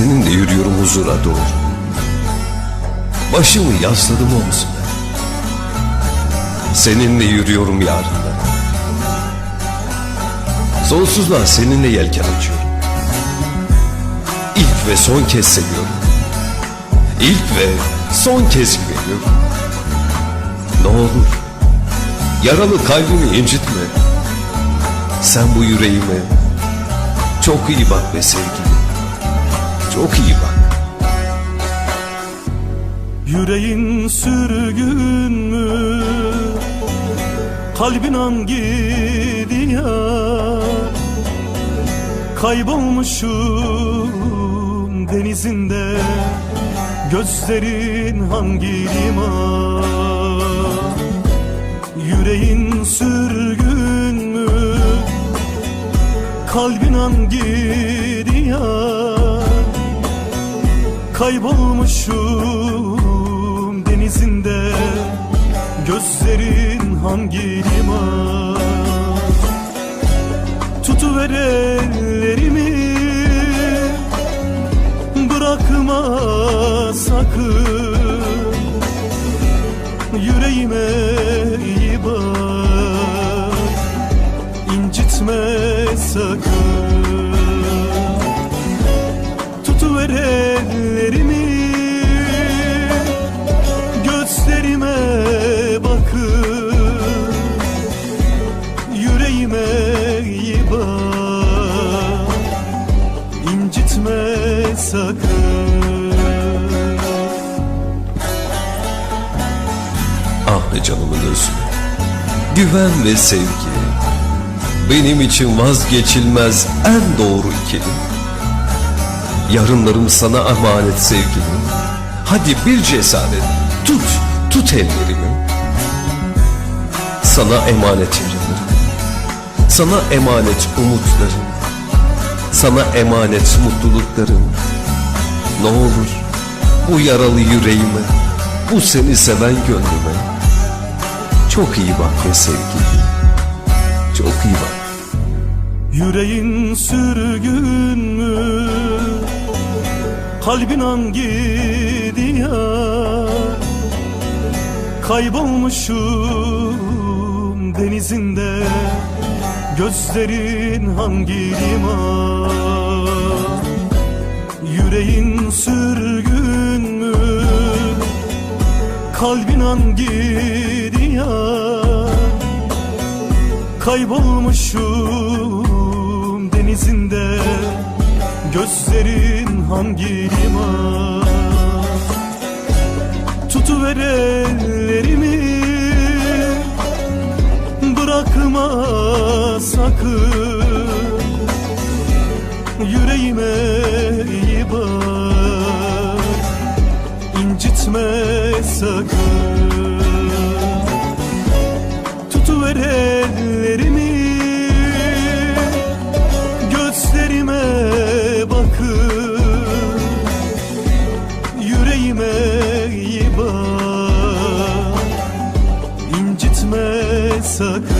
Seninle yürüyorum huzura doğru. Başımı yasladım omzuna. Seninle yürüyorum yarınlara. Sonsuzluğa seninle yelken açıyorum. İlk ve son kez seviyorum. İlk ve son kez güveniyorum. Ne olur yaralı kalbimi incitme. Sen bu yüreğime çok iyi bak be sevgilim. Çok iyi bak. Yüreğin sürgün mü? Kalbin hangi diyar? Kaybolmuşum denizinde Gözlerin hangi liman? Yüreğin sürgün mü? Kalbin hangi diyar? Kaybolmuşum denizinde. Gözlerin hangi liman? Tutuver ellerimi. Bırakma sakın Yüreğime iyi bak. İncitme sakın ellerimi Gözlerime bakın Yüreğime iyi bak incitme sakın Ah be canımın özü. Güven ve sevgi. Benim için vazgeçilmez en doğru ikili. Yarınlarım sana emanet sevgilim. Hadi bir cesaret. Tut, tut ellerimi. Sana emanet yarınlarım. Sana emanet umutlarım. Sana emanet mutluluklarım. Ne olur bu yaralı yüreğime, bu seni seven gönlüme çok iyi bak ve sevgilim. Çok iyi bak. Yüreğin sürgün mü? Kalbin hangi diyar? Kaybolmuşum denizinde Gözlerin hangi liman? Yüreğin sürgün mü? Kalbin hangi diyar? Kaybolmuşum denizinde Gözlerin hangi liman? Tutuver ellerimi. Bırakma sakın. Yüreğime iyi bak. İncitme sakın. Tutuver ellerimi bak incitme sakın